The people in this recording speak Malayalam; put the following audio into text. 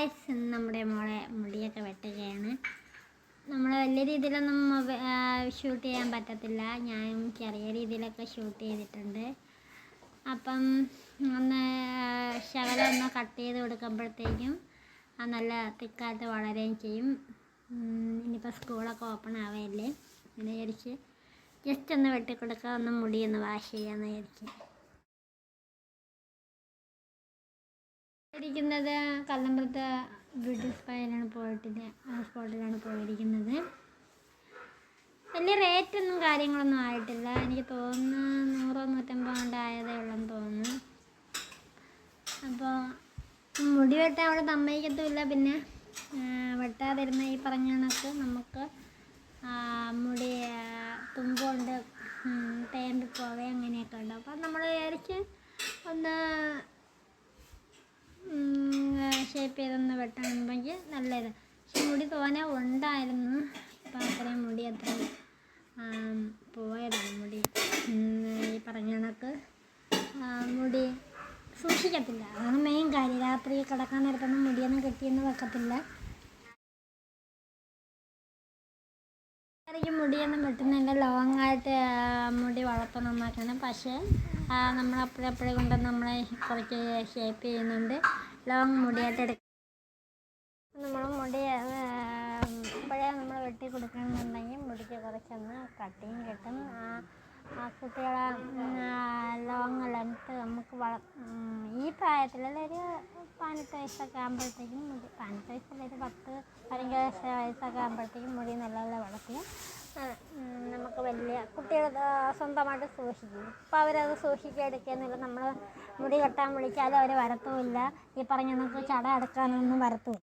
ഗായ്സ് നമ്മുടെ മോളെ മുടിയൊക്കെ വെട്ടുകയാണ്. നമ്മൾ വലിയ രീതിയിലൊന്നും ഷൂട്ട് ചെയ്യാൻ പറ്റത്തില്ല. ഞാൻ ചെറിയ രീതിയിലൊക്കെ ഷൂട്ട് ചെയ്തിട്ടുണ്ട്. അപ്പം ഒന്ന് ശകലം ഒന്ന് കട്ട് ചെയ്ത് കൊടുക്കുമ്പോഴത്തേക്കും അത് നല്ല തിക്കായിട്ട് വളരുകയും ചെയ്യും. ഇനിയിപ്പോൾ സ്കൂളൊക്കെ ഓപ്പൺ ആവുകയല്ലേ വിചാരിച്ച് ജസ്റ്റ് ഒന്ന് വെട്ടിക്കൊടുക്കുക ഒന്ന് മുടിയൊന്ന് വാഷ് ചെയ്യാമെന്ന് വിചാരിച്ചു. ഇരിക്കുന്നത് കല്ലമ്പലത്ത് ബ്യൂട്ടി സ്പായിലാണ് പോയിട്ടില്ല ആ സ്പോട്ടിലാണ് പോയിരിക്കുന്നത്. വലിയ റേറ്റൊന്നും കാര്യങ്ങളൊന്നും ആയിട്ടില്ല. എനിക്ക് തോന്നുന്നു നൂറോ നൂറ്റമ്പത് കൊണ്ട് ആയതേ ഉള്ളെന്ന് തോന്നുന്നു. അപ്പോൾ മുടി വെട്ടാൻ അവിടെ സമ്മതിക്കത്തുമില്ല. പിന്നെ വെട്ടാതിരുന്ന ഈ പറഞ്ഞ കണക്ക് നമുക്ക് മുടി തുമ്പുകൊണ്ട് തേമ്പി പോവേ അങ്ങനെയൊക്കെ ഉണ്ട്. അപ്പം നമ്മൾ വിചാരിച്ച് ഒന്ന് ഷേപ്പ് ചെയ്തൊന്ന് വെട്ടണമെങ്കിൽ നല്ലത്. പക്ഷെ മുടി തോനെ ഉണ്ടായിരുന്നു. അപ്പോൾ അത്രയും മുടി അത്രയും പോയതാണ് മുടി. ഈ പറഞ്ഞ കണക്ക് മുടി സൂക്ഷിക്കത്തില്ല. അതാണ് മെയിൻ കാര്യം. രാത്രി കിടക്കാൻ നേരത്തൊന്നും മുടിയൊന്നും കെട്ടിയൊന്നും വെക്കത്തില്ല. മുടിയൊന്നും വെട്ടുന്നില്ല ലോങ്ങായിട്ട് മുടി വളർത്തണം എന്നൊക്കെയാണ്. പക്ഷേ നമ്മൾ അപ്പോഴപ്പോഴേ കൊണ്ട് നമ്മളെ കുറച്ച് ഷേപ്പ് ചെയ്യുന്നുണ്ട്. ലോങ് മുടിയായിട്ട് എടുക്കും നമ്മൾ മുടി ഇപ്പോഴേ നമ്മൾ വെട്ടി കൊടുക്കണമെന്നുണ്ടെങ്കിൽ മുടിക്ക് കുറച്ചൊന്ന് കട്ടിങ് കിട്ടും. ആ, കുട്ടികളെ ലോങ് ലെങ്ത്ത് നമുക്ക് വള ഈ പ്രായത്തിലുള്ള ഒരു പതിനെട്ട് വയസ്സൊക്കെ ആകുമ്പോഴത്തേക്കും മുടി പതിനെട്ട് വയസ്സല്ല ഒരു പത്ത് പതിനഞ്ച് വയസ്സ് വയസ്സൊക്കെ ആകുമ്പോഴത്തേക്കും മുടി നല്ല ആ, ഉം, നമുക്ക് വലിയ കുട്ടികൾ സ്വന്തമായിട്ട് സൂക്ഷിക്കും. അപ്പം അവരത് സൂക്ഷിച്ചെടുക്കുന്നില്ല നമ്മൾ മുടി കെട്ടാൻ വിളിച്ചാലും അവർ വരത്തുമില്ല. ഈ പറഞ്ഞ നമുക്ക് ചട അടക്കാനൊന്നും വരത്തുമില്ല.